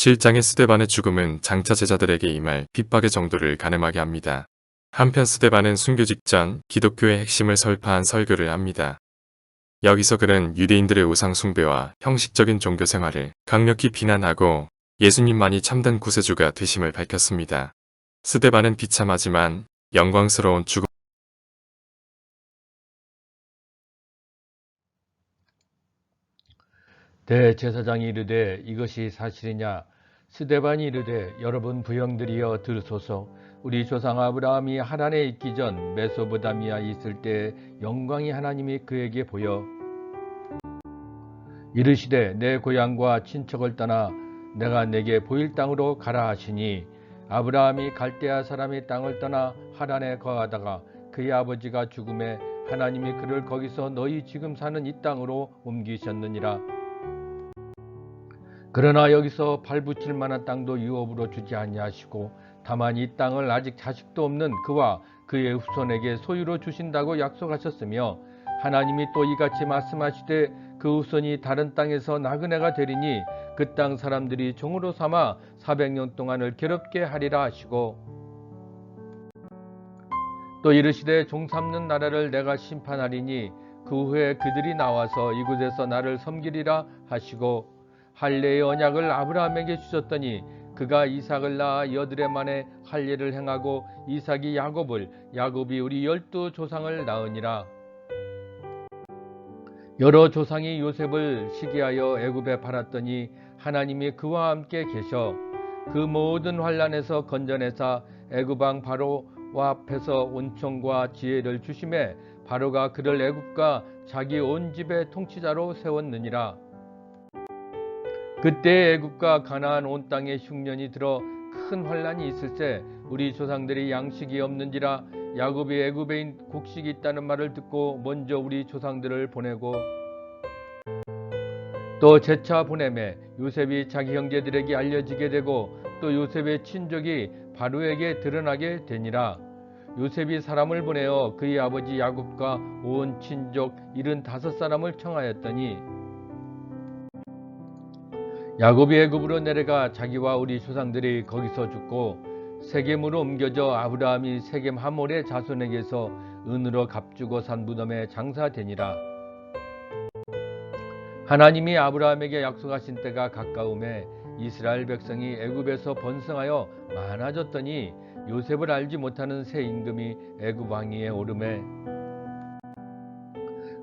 7장의 스데반의 죽음은 장차 제자들에게 임할 핍박의 정도를 가늠하게 합니다. 한편 스데반은 순교 직전 기독교의 핵심을 설파한 설교를 합니다. 여기서 그는 유대인들의 우상 숭배와 형식적인 종교 생활을 강력히 비난하고 예수님만이 참된 구세주가 되심을 밝혔습니다. 스데반은 비참하지만 영광스러운 죽음 대제사장이 이르되 이것이 사실이냐? 스데반이 이르되 여러분 부형들이여 들으소서. 우리 조상 아브라함이 하란에 있기 전 메소보다미아 있을 때 영광이 하나님이 그에게 보여. 이르시되 내 고향과 친척을 떠나 내가 내게 보일 땅으로 가라 하시니 아브라함이 갈대아 사람의 땅을 떠나 하란에 거하다가 그의 아버지가 죽음에 하나님이 그를 거기서 너희 지금 사는 이 땅으로 옮기셨느니라 그러나 여기서 발붙일 만한 땅도 유업으로 주지 아니하시고 다만 이 땅을 아직 자식도 없는 그와 그의 후손에게 소유로 주신다고 약속하셨으며 하나님이 또 이같이 말씀하시되 그 후손이 다른 땅에서 나그네가 되리니 그 땅 사람들이 종으로 삼아 400년 동안을 괴롭게 하리라 하시고 또 이르시되 종 삼는 나라를 내가 심판하리니 그 후에 그들이 나와서 이곳에서 나를 섬기리라 하시고 할례의 언약을 아브라함에게 주셨더니 그가 이삭을 낳아 여드레 만에 할례를 행하고 이삭이 야곱을 야곱이 우리 열두 조상을 낳으니라. 여러 조상이 요셉을 시기하여 애굽에 팔았더니 하나님이 그와 함께 계셔 그 모든 환란에서 건져내사 애굽 왕 바로와 앞에서 온총과 지혜를 주심에 바로가 그를 애굽과 자기 온 집의 통치자로 세웠느니라 그때 애굽과 가나안 온 땅에 흉년이 들어 큰 환란이 있을세 우리 조상들이 양식이 없는지라 야곱이 애굽에 있- 곡식이 있다는 말을 듣고 먼저 우리 조상들을 보내고 또 재차 보내매 요셉이 자기 형제들에게 알려지게 되고 또 요셉의 친족이 바로에게 드러나게 되니라. 요셉이 사람을 보내어 그의 아버지 야곱과 온 친족 일흔 다섯 사람을 청하였더니 야곱이 애굽으로 내려가 자기와 우리 조상들이 거기서 죽고 세겜으로 옮겨져 아브라함이 세겜 하몰의 자손에게서 은으로 값주고 산 무덤에 장사되니라. 하나님이 아브라함에게 약속하신 때가 가까움에 이스라엘 백성이 애굽에서 번성하여 많아졌더니 요셉을 알지 못하는 새 임금이 애굽 왕위에 오르매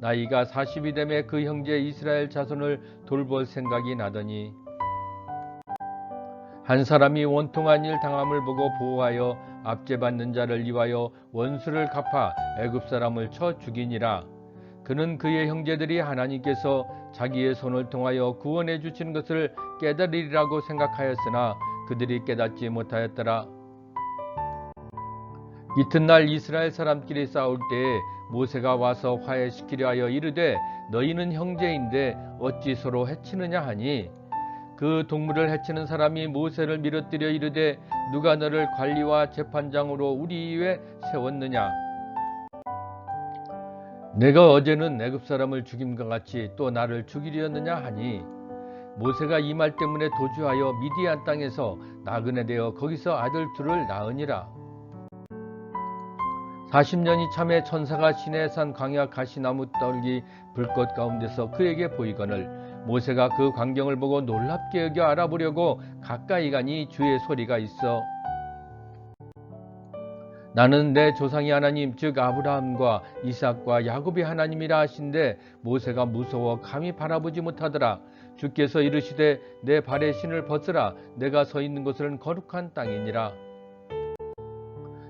나이가 40이 되매 그 형제 이스라엘 자손을 돌볼 생각이 나더니 한 사람이 원통한 일 당함을 보고 보호하여 압제받는 자를 이하여 원수를 갚아 애굽 사람을 쳐 죽이니라. 그는 그의 형제들이 하나님께서 자기의 손을 통하여 구원해 주신 것을 깨달으리라고 생각하였으나 그들이 깨닫지 못하였더라. 이튿날 이스라엘 사람끼리 싸울 때에 모세가 와서 화해시키려 하여 이르되 너희는 형제인데 어찌 서로 해치느냐 하니? 그 동물을 해치는 사람이 모세를 밀어뜨려 이르되 누가 너를 관리와 재판장으로 우리 위에 세웠느냐 내가 어제는 애굽 사람을 죽임과 같이 또 나를 죽이려느냐 하니? 모세가 이 말 때문에 도주하여 미디안 땅에서 나그네 되어 거기서 아들 둘을 낳으니라 40년이 참에 천사가 시내 산 광야 가시나무 떨기 불꽃 가운데서 그에게 보이거늘 모세가 그 광경을 보고 놀랍게 여겨 알아보려고 가까이 가니 주의 소리가 있어. 나는 내 조상이 하나님 즉 아브라함과 이삭과 야곱이 하나님이라 하신데 모세가 무서워 감히 바라보지 못하더라. 주께서 이르시되 내 발의 신을 벗으라. 내가 서 있는 곳은 거룩한 땅이니라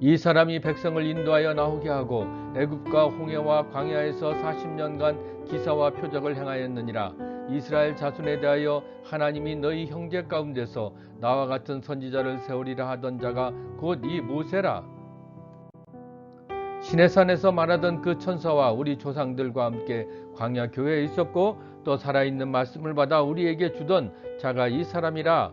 이 사람이 백성을 인도하여 나오게 하고 애굽과 홍해와 광야에서 40년간 기사와 표적을 행하였느니라. 이스라엘 자손에 대하여 하나님이 너희 형제 가운데서 나와 같은 선지자를 세우리라 하던 자가 곧 이 모세라. 시내산에서 말하던 그 천사와 우리 조상들과 함께 광야 교회에 있었고 또 살아있는 말씀을 받아 우리에게 주던 자가 이 사람이라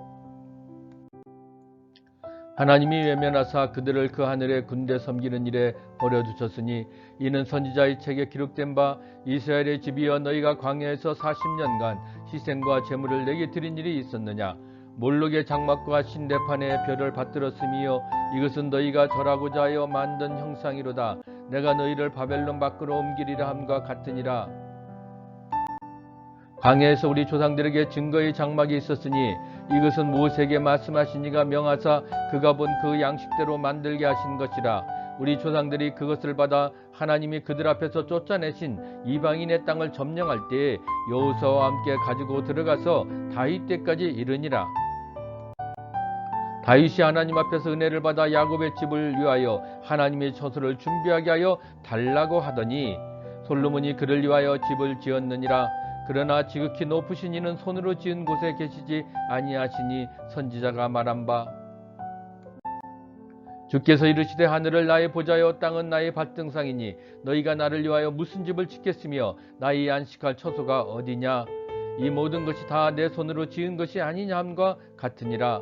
하나님이 외면하사 그들을 그 하늘의 군대 섬기는 일에 버려두셨으니 이는 선지자의 책에 기록된 바 이스라엘의 집이여 너희가 광야에서 40년간 희생과 제물을 내게 드린 일이 있었느냐? 몰록의 장막과 신대판의 별을 받들었으며 이것은 너희가 절하고자 하여 만든 형상이로다. 내가 너희를 바벨론 밖으로 옮기리라 함과 같으니라. 광야에서 우리 조상들에게 증거의 장막이 있었으니 이것은 모세에게 말씀하신 이가 명하사 그가 본 그 양식대로 만들게 하신 것이라. 우리 조상들이 그것을 받아 하나님이 그들 앞에서 쫓아내신 이방인의 땅을 점령할 때에 여호수아와 함께 가지고 들어가서 다윗 때까지 이르니라. 다윗이 하나님 앞에서 은혜를 받아 야곱의 집을 위하여 하나님의 처소를 준비하게 하여 달라고 하더니 솔로몬이 그를 위하여 집을 지었느니라 그러나 지극히 높으신 이는 손으로 지은 곳에 계시지 아니하시니 선지자가 말한 바 주께서 이르시되 하늘을 나의 보좌여 땅은 나의 발등상이니 너희가 나를 위하여 무슨 집을 짓겠으며 나의 안식할 처소가 어디냐? 이 모든 것이 다 내 손으로 지은 것이 아니냐 함과 같으니라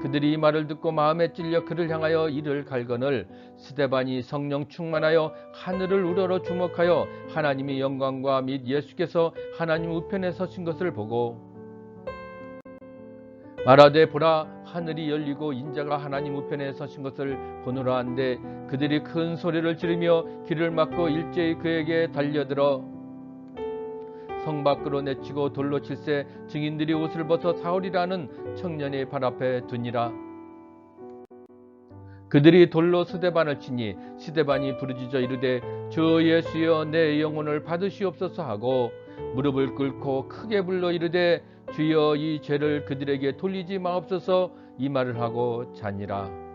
그들이 이 말을 듣고 마음에 찔려 그를 향하여 이를 갈거늘 스데반이 성령 충만하여 하늘을 우러러 주목하여 하나님의 영광과 및 예수께서 하나님 우편에 서신 것을 보고 말하되 보라 하늘이 열리고 인자가 하나님 우편에 서신 것을 보노라 한데 그들이 큰 소리를 지르며 길을 막고 일제히 그에게 달려들어 성 밖으로 내치고 돌로 칠세 증인들이 옷을 벗어 사울이라는 청년의 발 앞에 두니라 그들이 돌로 스데반을 치니 스데반이 부르짖어 이르되 주 예수여 내 영혼을 받으시옵소서 하고 무릎을 꿇고 크게 불러 이르되 주여 이 죄를 그들에게 돌리지 마옵소서 이 말을 하고 자니라